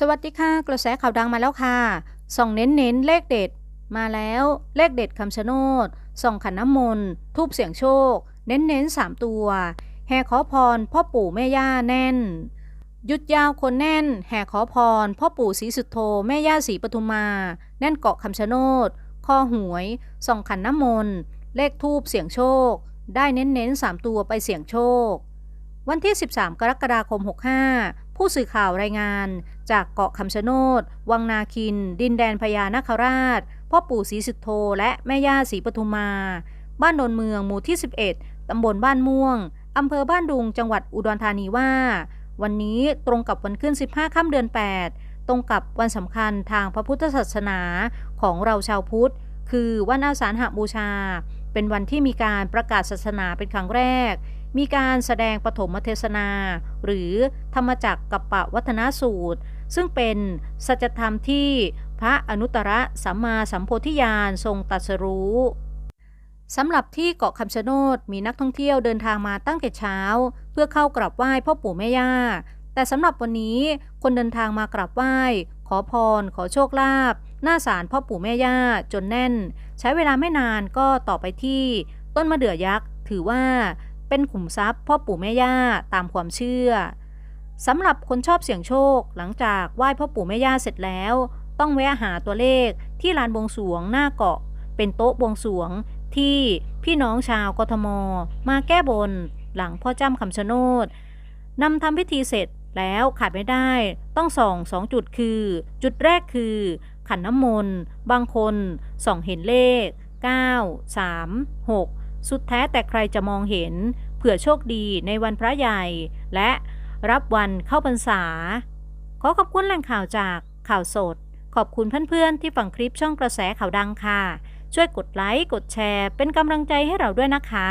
สวัสดีค่ะ กระแสข่าวดังมาแล้วค่ะ ส่องเน้นเน้นเลขเด็ด มาแล้วเลขเด็ดคำชะโนด ส่องขันน้ำมนต์ทูบเสียงโชค เน้นเน้นสามตัว แห่ขอพรพ่อปู่แม่ย่าแน่นหยุดยาวคนแน่น แห่ขอพรพ่อปู่ศรีสุโธแม่ย่าศรีปทุมมา แน่นเกาะคำชะโนดคอหวย ส่องขันน้ำมนต์เลขทูบเสียงโชค ได้เน้นเน้นสามตัวไปเสียงโชค วันที่ 13 กรกฎาคม 65 ผู้สื่อข่าวรายงาน จากเกาะคำชะโนด วังนาคิน ดินแดนพญานาคราช พ่อปู่ศรีสุโธและแม่ย่าศรีปทุมมา บ้านโนนเมืองหมู่ที่ 11 ตำบลบ้านม่วง อำเภอบ้านดุง จังหวัดอุดรธานีว่า วันนี้ตรงกับวันขึ้น 15 ค่ำเดือน 8 ตรงกับวันสำคัญทางพระพุทธศาสนาของเราชาวพุทธ คือวันอาสาฬหบูชา เป็นวันที่มีการประกาศศาสนาเป็นครั้งแรก มีการแสดงปฐมเทศนา หรือธรรมจักรกับปะวัฒนสูตร ซึ่งเป็นสัจธรรมที่พระอนุตตรสัมมาสัมโพธิญาณทรงตรัสรู้สำหรับที่เกาะคำชะโนดมีนักท่องเที่ยวเดินทางมาตั้งแต่เช้า เพื่อเข้ากราบไหว้พ่อปู่แม่ย่า แต่สำหรับวันนี้คนเดินทางมากราบไหว้ ขอพร ขอโชคลาภหน้าศาลพ่อปู่แม่ย่าจนแน่น ใช้เวลาไม่นานก็ต่อไปที่ ต้นมะเดื่อยักษ์ ถือว่า เป็นขุมทรัพย์พ่อปู่แม่ย่าตามความเชื่อสำหรับคนชอบเสี่ยงโชค หลังจากไหว้พ่อปู่แม่ย่าเสร็จแล้ว ต้องแวะหาตัวเลขที่ลานบวงสวงหน้าเกาะ เป็นโต๊ะบวงสวงที่พี่น้องชาวกทม มาแก้บน หลังพ่อจ้ำคำชะโนดนำทำพิธีเสร็จแล้วขาดไม่ได้ ต้องส่องสองจุดคือ จุดแรกคือ ขันน้ำมนต์ บางคนส่องเห็นเลข 9 3 6 สุดแท้แต่ใครจะมองเห็น เผื่อโชคดีในวันพระใหญ่ และรับวันเข้าพรรษา ขอขอบคุณแหล่งข่าวจากข่าวสด ขอบคุณเพื่อนๆที่ฟังคลิปช่องกระแสข่าวดังค่ะ ช่วยกดไลค์ กดแชร์ เป็นกำลังใจให้เราด้วยนะคะ